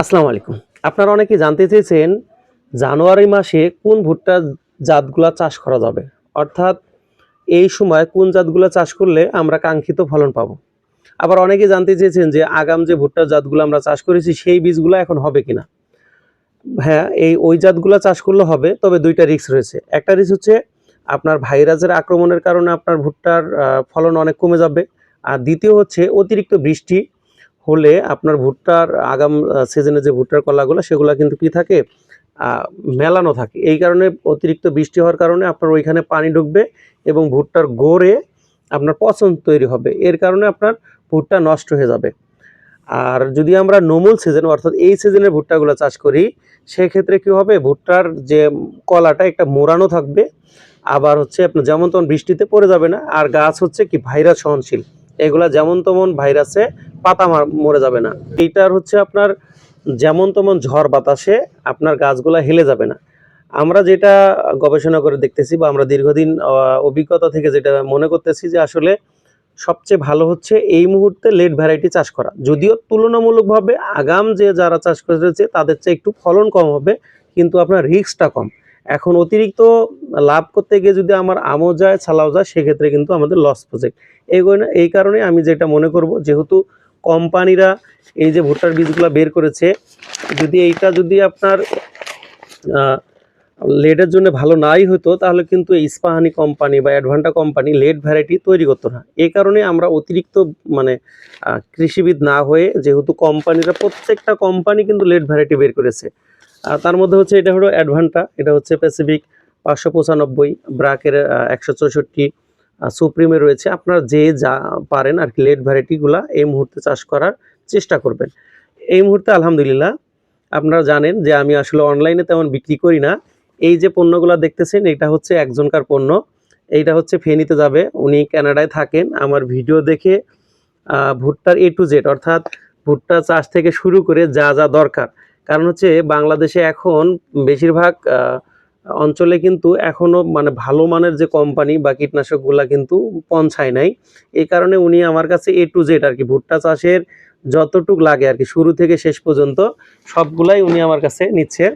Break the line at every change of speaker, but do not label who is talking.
আসসালামু আলাইকুম। আপনারা অনেকে জানতে চেয়েছেন জানুয়ারি মাসে কোন ভুট্টার জাতগুলা চাষ করা যাবে। অর্থাৎ এই সময় কোন জাতগুলা চাষ করলে আমরা কাঙ্ক্ষিত ফলন পাবো। আবার অনেকে জানতে চেয়েছেন যে আগাম যে ভুট্টার জাতগুলো আমরা চাষ করেছি, সেই বীজগুলো এখন হবে কিনা। হ্যাঁ এই ওই জাতগুলা চাষ করলে হবে, তবে দুইটা রিস্ক রয়েছে। একটা রিস্ক হচ্ছে আপনার ভাইরাসের আক্রমণের কারণে আপনার ভুট্টার ফলন অনেক কমে যাবে। আর দ্বিতীয় হচ্ছে অতিরিক্ত বৃষ্টি হলে আপনার ভুট্টার আগাম সিজনে যে ভুট্টার কলাগুলো, সেগুলো কিন্তু কি থাকে? মেলানো থাকে। এই কারণে অতিরিক্ত বৃষ্টি হওয়ার কারণে আপনার ওইখানে পানি ঢুকবে এবং ভুট্টার গোড়ে আপনার পচন তৈরি হবে। এর কারণে আপনার ভুট্টা নষ্ট হয়ে যাবে। আর যদি আমরা নমুল সিজন অর্থাৎ এই সিজনের ভুট্টাগুলো চাষ করি, সেক্ষেত্রে কি হবে? ভুট্টার যে কলাটা, একটা মোড়ানো থাকবে। আবার হচ্ছে আপনার যেমন তেমন বৃষ্টিতে পড়ে যাবে না। আর গাছ হচ্ছে কি? ভাইরাস সহনশীল। এগুলা যেমন তেমন ভাইরাসে পাতা মরে যাবে না। এইটার হচ্ছে আপনার যেমন তেমন ঝড় বাতাসে আপনার গাছগুলা হেলে যাবে না। আমরা যেটা গবেষণা করে দেখতেছি বা আমরা দীর্ঘদিন অভিজ্ঞতা থেকে যেটা মনে করতেছি যে আসলে সবচেয়ে ভালো হচ্ছে এই মুহূর্তে লেট ভ্যারাইটি চাষ করা। যদিও তুলনামূলকভাবে আগাম যে যারা চাষ করেছে তাদের চেয়ে একটু ফলন কম হবে, কিন্তু আপনার রিস্কটা কম। এখন অতিরিক্ত লাভ করতে গিয়ে যদি আমার আমও যায়, ছালাও যায়, সেক্ষেত্রে কিন্তু আমাদের লস প্রজেক্ট। এই এই কারণে আমি যেটা মনে করব, যেহেতু কোম্পানিরা এই যে ভুট্টার বীজগুলো বের করেছে, যদি এইটা যদি আপনার লেডের জন্য ভালো নাই হতো, তাহলে কিন্তু এই ইস্পাহানি কোম্পানি বা অ্যাডভান্টা কোম্পানি লেড ভ্যারাইটি তৈরি করতো না। এই কারণে আমরা অতিরিক্ত মানে কৃষিবিদ না হয়ে যেহেতু কোম্পানিরা, প্রত্যেকটা কোম্পানি কিন্তু লেড ভ্যারাইটি বের করেছে। তার মধ্যে হচ্ছে এটা হলো অ্যাডভান্টা, এটা হচ্ছে প্যাসিফিক পাঁচশো পঁচানব্বই ব্রাকের একশো চৌষট্টি সুপ্রিমে রয়েছে। আপনারা যে যা পারেন আর কি লেট ভ্যারাইটিগুলা এই মুহূর্তে চাষ করার চেষ্টা করবেন। এই মুহূর্তে আলহামদুলিল্লাহ, আপনারা জানেন যে আমি আসলে অনলাইনে তেমন বিক্রি করি না। এই যে পণ্যগুলো দেখতেছেন, এটা হচ্ছে একজনকার পণ্য। এইটা হচ্ছে ফেনীতে যাবে। উনি কানাডায় থাকেন। আমার ভিডিও দেখে ভুট্টার এ টু জেড অর্থাৎ ভুট্টা চাষ থেকে শুরু করে যা যা দরকার। কারণ হচ্ছে বাংলাদেশে এখন বেশিরভাগ অঞ্চলে কিন্তু এখনও মানে ভালো মানের যে কোম্পানি বা কীটনাশকগুলা কিন্তু পৌঁছায় নাই। এই কারণে উনি আমার কাছে এ টু জেড আর কি ভুট্টা চাষের যতটুক লাগে আর কি শুরু থেকে শেষ পর্যন্ত সবগুলাই উনি আমার কাছে নিচ্ছে।